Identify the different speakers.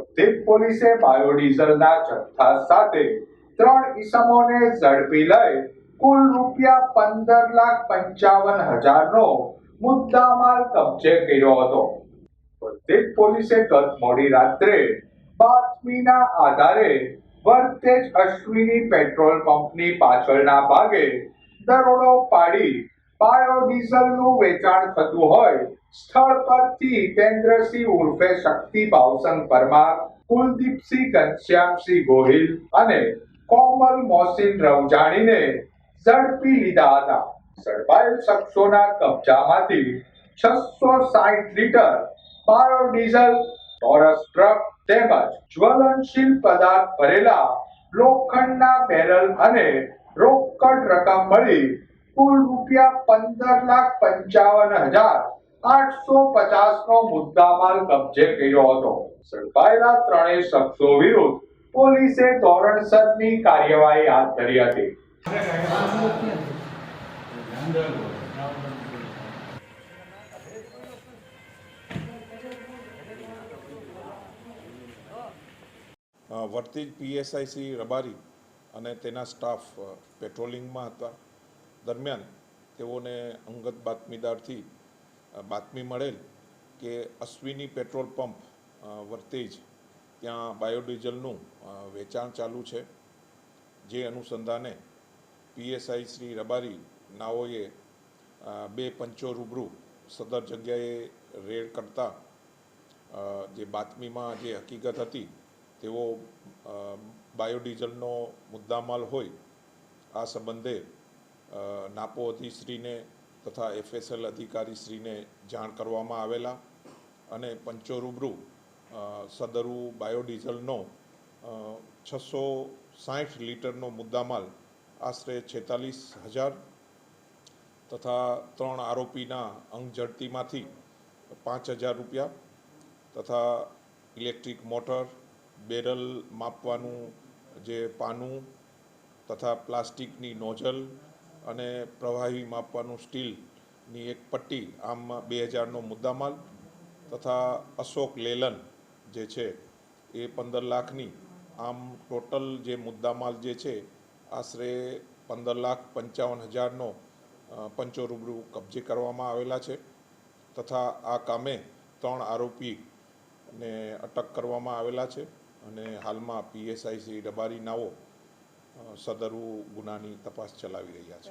Speaker 1: વર્ધેક પોલીસે બાયોડીઝલના જથ્થા સાથે ત્રણ ઇસમોને ઝડપી લઈ કુલ રૂપિયા પંદર લાખ પંચાવન હજારનો મુદ્દામાલ કબજે કર્યો હતો. વર્ધેક પોલીસે ગત મોડી રાત્રે બાતમીના આધારે વર્તેજ અશ્વિની પેટ્રોલ પંપની પાછળના ભાગે દરોડો પાડી બાયોડીઝલનું વેચાણ થતું હોય સ્થળ પરથી હિતેન્દ્રસિંહ ઉર્ફે શક્તિ ભાવસંગ પરમાર, કુલદીપસિંહ ઘનશ્યામસિંહ ગોહિલ અને કોમલ મોસીન રવજાણીને ઝડપી લીધા હતા. ઝડપાયેલ શખ્સોના કબજામાંથી છસો સાઠ લીટર બાયોડીઝલ ટોરસ ટ્રક તેમજ જ્વલનશીલ પદાર્થ ભરેલા લોખંડના બેરલ અને રોકડ રકમ મળી કુલ રૂપિયા પંદર લાખ પંચાવન હજાર આઠસો પચાસ નો મુદ્દામાલ કબજે કર્યો હતો. ત્રણેય શખ્સો વિરુદ્ધ પોલીસે ધોરણસરની કાર્યવાહી હાથ ધરી હતી.
Speaker 2: અ, વર્તી પીએસઆઈ શ્રી રબારી અને તેના સ્ટાફ પેટ્રોલિંગમાં હતા. દરમિયાન તેઓને અંગત બાતમીદારથી બાતમી મળેલ કે અશ્વિની પેટ્રોલ પંપ વર્તેજ ત્યાં બાયોડીઝલનું વેચાણ ચાલુ છે. જે અનુસંધાને પીએસઆઈ શ્રી રબારી નાઓએ બે પંચો રૂબરૂ સદર જગ્યાએ રેડ કરતા જે બાતમીમાં જે હકીકત હતી, તેઓ બાયોડીઝલનો મુદ્દામાલ હોય, આ સંબંધે નાપો અધિશ્રીને તથા એફએસએલ અધિકારીશ્રીને જાણ કરવામાં આવેલા અને પંચો રૂબરૂ સદરુ બાયોડીઝલનો છસો સાઠ લીટરનો મુદ્દામાલ આશરે છેતાલીસ હજાર તથા ત્રણ આરોપીના અંગ ઝડતીમાંથી પાંચ હજાર રૂપિયા તથા ઇલેક્ટ્રિક મોટર, બેરલ માપવાનું જે પાનું તથા પ્લાસ્ટિકની નોઝલ અને પ્રવાહી માપવાનું સ્ટીલની એક પટ્ટી આમમાં બે હજારનો મુદ્દામાલ તથા અશોક લેલન જે છે એ પંદર લાખની. આમ ટોટલ જે મુદ્દામાલ જે છે આશરે પંદર લાખ પંચાવન હજારનો પંચો રૂબરૂ કબજે કરવામાં આવેલા છે તથા આ કામે ત્રણ આરોપીને અટક કરવામાં આવેલા છે અને હાલમાં પીએસઆઈ શ્રી રબારી નાઓ સદરુ ગુનાની તપાસ ચલાવી રહ્યા છે.